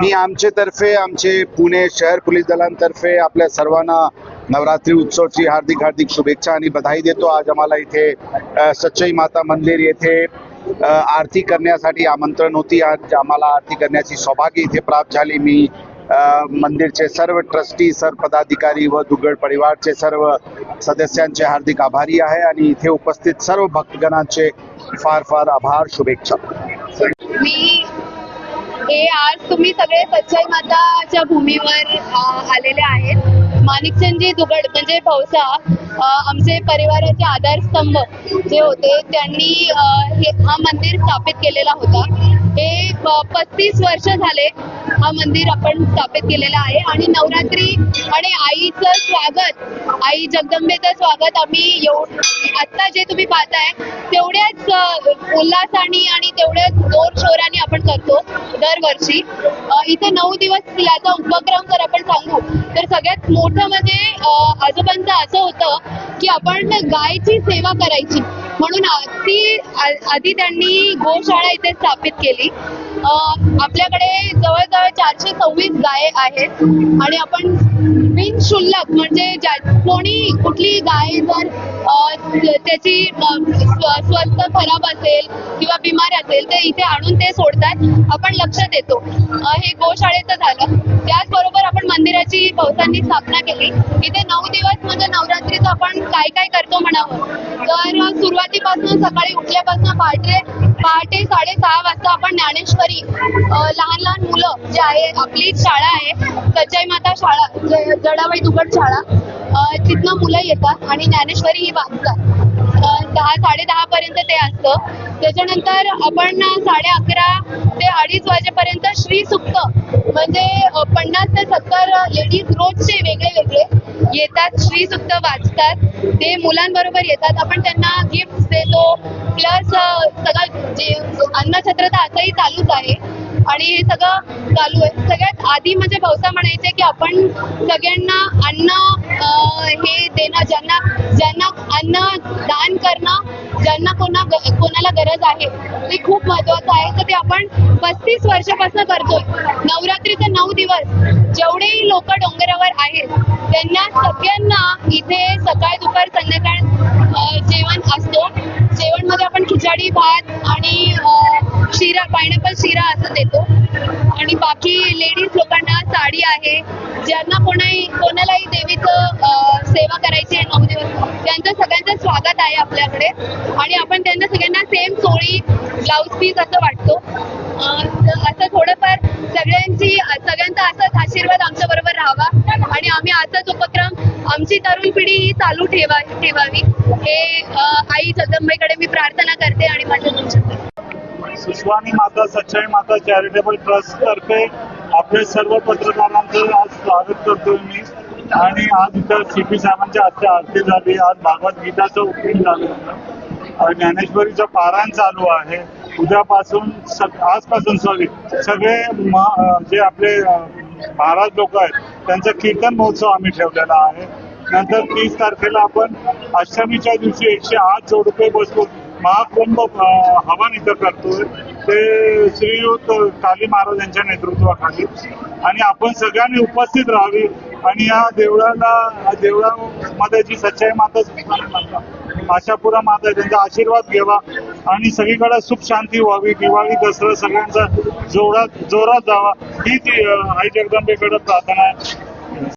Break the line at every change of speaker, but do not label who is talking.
मी आमच्यातर्फे आमचे पुणे शहर पोलीस दलांतर्फे आपल्या सर्वांना नवरात्री उत्सवची हार्दिक हार्दिक शुभेच्छा आणि बधाई देतो. आज आम्हाला इथे सच्चई माता मंदिर येथे आरती करण्यासाठी आमंत्रण होती. आज आम्हाला आरती करण्याची सौभाग्य इथे प्राप्त झाली. मी मंदिरचे सर्व ट्रस्टी सर्व पदाधिकारी व दुग्गड परिवारचे सर्व सदस्यांचे हार्दिक आभारी आहे आणि इथे उपस्थित सर्व भक्तगणांचे फार फार आभार शुभेच्छा.
हे आज तुम्ही सगळे सच्चाई माताच्या भूमीवर आलेले आहेत. माणिकचंदजी दुगड म्हणजे भाऊसा आमचे परिवाराचे आधारस्तंभ जे होते त्यांनी हे हा मंदिर स्थापित केलेला होता. हे पस्तीस वर्ष झाले हा मंदिर आपण स्थापित केलेला आहे आणि नवरात्री आणि आईचं स्वागत आई जगदंबेचं स्वागत आम्ही आत्ता जे तुम्ही पाहताय तेवढ्याच उल्हासाने आणि तेवढ्याच जोर शोराने आपण करतो दरवर्षी. इथे नऊ दिवस याचा उपक्रम जर आपण सांगू तर सगळ्यात मोठं म्हणजे आजोबांचं असं होतं की आपण गायची सेवा करायची. म्हणून आधी आधी त्यांनी गोशाळा इथे स्थापित केली. आपल्याकडे जवळजवळ चारशे सव्वीस गाय आहेत. आणि आपण बिनशुल्लक म्हणजे ज्या कोणी कुठली गाय जर त्याची स्व- स्वस्थ खराब असेल किंवा बिमार असेल तर इथे आणून ते सोडतात. आपण लक्ष देतो हे गोशाळेचं झालं. त्या आपण पावसांनी स्थापना केली. इथे नऊ दिवस म्हणजे नवरात्रीचं आपण काय काय करतो म्हणावं? तर सुरुवातीपासून सकाळी उठल्यापासून पहाटे पहाटे साडेसहा वाजता आपण ज्ञानेश्वरी लहान लहान मुलं जे आहे आपली शाळा आहे सच्चाई माता शाळा जडाबाई दुबट शाळा तिथनं मुलं येतात आणि ज्ञानेश्वरी ही वाचतात. दहा साडे दहा पर्यंत ते असतं. त्याच्यानंतर आपण साडे अकरा ते अडीच वाजेपर्यंत श्री सुक्त म्हणजे पन्नास ते सत्तर लेडीज रोजचे वेगळे वेगळे येतात श्री सुक्त वाचतात. ते मुलांबरोबर येतात. आपण त्यांना गिफ्ट देतो. प्लस सगळं म्हणजे जे अन्नछत्र तर असंही चालूच आहे. आणि हे सगळं चालू आहे. सगळ्यात आधी म्हणजे भाऊसा म्हणायचे की आपण सगळ्यांना अन्न हे देणं ज्यांना ज्यांना अन्न दान करणं ज्यांना कोणा कोणाला गरज आहे ते खूप महत्वाचं आहे. तर ते आपण पस्तीस वर्षापासून करतोय. नवरात्रीचे नऊ दिवस जेवढेही लोक डोंगरावर आहेत त्यांना सगळ्यांना इथे सकाळ दुपार संध्याकाळ जेवण असतो. जेवणमध्ये आपण खिचडी शिरा देतो. आणि बाकी लेडीज लोकांना साडी आहे. ज्यांना कोणाही कोणालाही देवीचं सेवा करायची आहे नऊ दिवस त्यांचं सगळ्यांचं स्वागत आहे आपल्याकडे. आणि आपण त्यांना सगळ्यांना सेम चोळी ब्लाऊज पीस असं वाटतो. असं थोडंफार सगळ्यांची सगळ्यांचा असाच आशीर्वाद आमच्या बरोबर राहावा. आणि आम्ही असाच उपक्रम आमची तरुण पिढी ही चालू ठेवा ठेवावी. हे आई जगदंबाईकडे मी प्रार्थना करते आणि माझ्या दोन
माता सच्चाई माता चॅरिटेबल ट्रस्ट तर्फे आपले सर्व पत्रकारांचं आज स्वागत करतोय मी. आणि आज इथं सी पी साहेबांच्या हस्ते आरती झाली. आज भागवत गीताचं उपयोग झालं ज्ञानेश्वरीचं पारायण चालू आहे. उद्यापासून सग आजपासून सॉरी सगळे जे आपले महाराज लोक आहेत त्यांचा कीर्तन महोत्सव आम्ही ठेवलेला आहे. नंतर तीस तारखेला आपण अष्टमीच्या दिवशी एकशे आठ जोडपे बसतो महाकुंभ हवन इथं करतोय. ते श्रीयुत काली महाराज यांच्या नेतृत्वाखाली. आणि आपण सगळ्यांनी उपस्थित राहावी. आणि या देवळाला देवळामध्ये जी सच्चाई माता आशापुरा माता त्यांचा आशीर्वाद घ्यावा. आणि सगळीकडे सुख शांती व्हावी. दिवाळी दसरा सगळ्यांचा जोरात जोरात जावा. ही ती आई जगदंबेकडे प्रार्थना आहे.